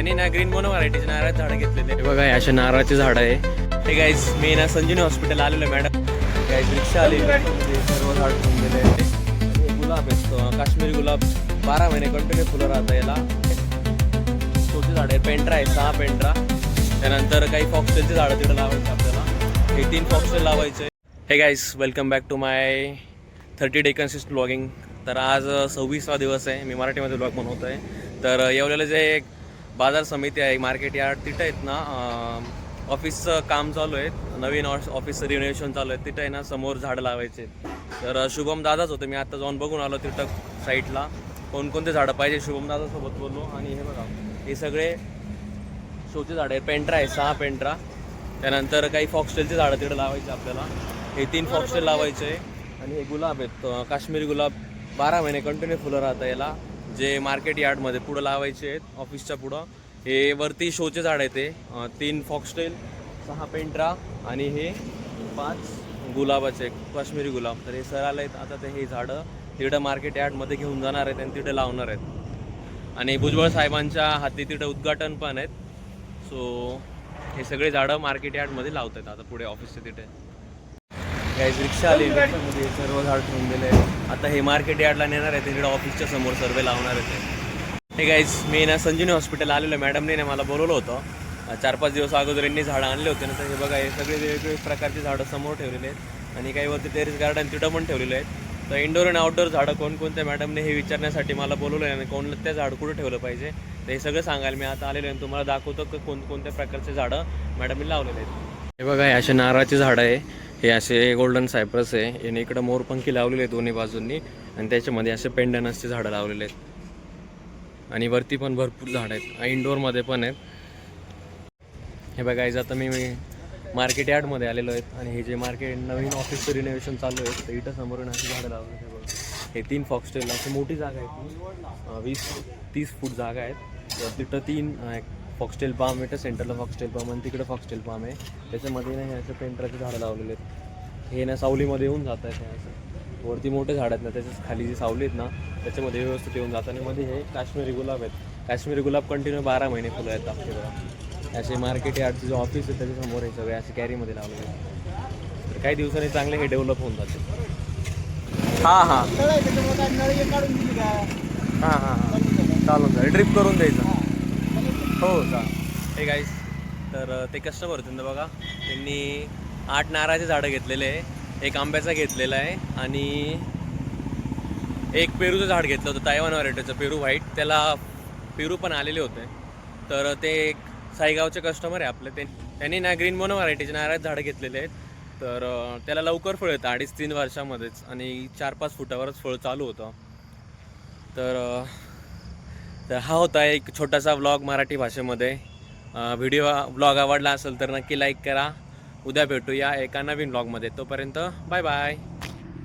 त्यांनी ना green mono व्हरायटीचे नारळाचे झाडं घेतलेले बघा हे असे नारळाचे झाडं आहे. हे गाईज मी ना संजीवनी हॉस्पिटल आलेलो आहे मॅडम गाईज रिक्षा आली. सर्व झाड आहे आणि हे गुलाब आहेत अं, काश्मीरी गुलाब. बारा महिने कंटिन्यू फुलं राहतं याला. छोटी झाड आहे पेंट्रा आहे सहा पेंट्रा त्यानंतर काही फॉक्सटेलचे झाडं तिकडे लावायचे आपल्याला. हे तीन फॉक्सटेल लावायचे. Hey guys welcome back to my thirty day consistent blogging तर आज सव्वीसवा दिवस आहे. मी मराठीमध्ये ब्लॉग बनवतो आहे तर येवलेलं जे एक बाजार समिती आहे मार्केट यार्ड तिथं आहेत ना ऑफिसचं काम चालू आहे नवीन ऑफिसचं रिनोव्हेशन चालू आहे तिथं आहे ना समोर झाडं लावायचे. तर शुभम दादाच होतं. मी आता जाऊन बघून आलो तिथं साईटला कोणकोणते झाडं पाहिजे? शुभम दादासोबत बोललो. आणि हे बघा हे सगळे शोचे झाडं आहे पेंट्रा आहे सहा पेंट्रा त्यानंतर काही फॉक्सटेलचे झाडं तिकडे लावायचे आपल्याला. हे तीन फॉक्सटेल लावायचे. आणि हे गुलाब आहेत. काश्मीरी गुलाब बारा महिने कंटिन्यू फुलं राहतं याला. जे मार्केट यार्डमध्ये पुढं लावायचे आहेत ऑफिसच्या पुढं. हे वरती शोचे झाड आहे ते. तीन फॉक्सटेल सहा पेंट्रा आणि हे पाच गुलाबाचे काश्मीरी गुलाब. तर हे सर आले आहेत आता ते हे झाडं तिकडं मार्केट यार्डमध्ये घेऊन जाणार आहेत आणि तिथे लावणार आहेत. आणि भुजबळ साहेबांच्या हाती तिथं उद्घाटन पण आहेत. सो हे सगळे झाडं मार्केट यार्डमध्ये लावत आहेत आता पुढे ऑफिसच्या तिथे गाईज रिक्षा आली रिक्षामध्ये सर्व झाड ठेवून दिले. आता हे मार्केट यार्डला नेणार आहे तिकडे ऑफिसच्या समोर सर्वे लावणार आहेत ते. हे गाईज मी ना संजीवनी हॉस्पिटल आलेलो आहे मॅडमने ना मला बोलवलं होतं. चार पाच दिवस अगोदर यांनी झाडं आणले होते ना तर हे बघा हे सगळे वेगवेगळे प्रकारचे झाडं समोर ठेवलेले आहेत. आणि काही वरती टेरिस गार्डन तिथं पण ठेवलेले आहेत. तर इंडोर आणि आउटडोर झाडं कोणकोणत्या मॅडमने हे विचारण्यासाठी मला बोलवलं आहे आणि कोणत्या झाड कुठं ठेवलं पाहिजे तर हे सगळं सांगायला मी आता आलेलो आहे. तुम्हाला दाखवतो की कोणकोणत्या प्रकारचे झाडं मॅडमने लावलेले आहेत. हे बघा हे असे नारळाचे झाडं आहे. हे असे गोल्डन सायप्रस आहे. याने इकडं मोरपंखी लावलेले आहे दोन्ही बाजूंनी. आणि त्याच्यामध्ये असे पेंडनसचे झाडं लावलेले आहेत. आणि वरती पण भरपूर झाडं आहेत. इंडोरमध्ये पण आहेत. हे बघा आता मी मार्केट यार्डमध्ये आलेलो आहेत आणि हे जे मार्केट नवीन ऑफिसचं रिनोव्हेशन चालू आहे तर इथं समोरून अशी झाडं लावले हे बघा. हे तीन फॉक्सटेल अशी मोठी जागा आहे वीस तीस फूट जागा आहेत. तर तिथं तीन फॉक्सटेल पाम इथं सेंटरला फॉक्सटेल पाम आणि तिकडं फॉक्सटेल पाम आहे. त्याच्यामध्ये ना हे असं पेंटराचे झाडं लावलेले आहेत. हे ना सावलीमध्ये येऊन जात आहेत हे असं. वरती मोठे झाड आहेत ना त्याच्याच खाली जी सावली आहेत ना त्याच्यामध्ये व्यवस्थित येऊन जातात आणि मध्ये हे काश्मीरी गुलाब आहेत. काश्मीरी गुलाब कंटिन्यू बारा महिने फुलं आहेत आपले असे मार्केट यार्डचं जे ऑफिस आहे त्याच्यासमोर हे सगळे असे कॅरीमध्ये लावलेले आहेत. तर काही दिवसांनी चांगले हे डेव्हलप होऊन जाते हां हां. हां हां हां. चालून जाईल ड्रिप करून द्यायचं. हो का हे गाईस तर ते कस्टमर होते ना बघा. त्यांनी आठ नारळाचे झाडं घेतलेले आहे. एक आंब्याचा घेतलेला आहे आणि एक पेरूचं झाड घेतलं होतं तायवान व्हरायटीचं पेरू व्हाईट त्याला पेरू पण आलेले होते. तर ते एक साईगावचे कस्टमर आहे आपले. ते त्यांनी ना ग्रीन मोनो व्हरायटीचे नारळाचे झाडं घेतलेले आहेत. तर त्याला लवकर फळ येतं अडीच तीन वर्षामध्येच. आणि चार पाच फुटावरच फळ चालू होतं. तर तर हा होता एक छोटासा व्लॉग मराठी भाषेमध्ये. व्हिडिओ व्लॉग आवडला असेल तर नक्की लाईक करा. उद्या भेटूया एका नवीन व्लॉगमध्ये तोपर्यंत बाय बाय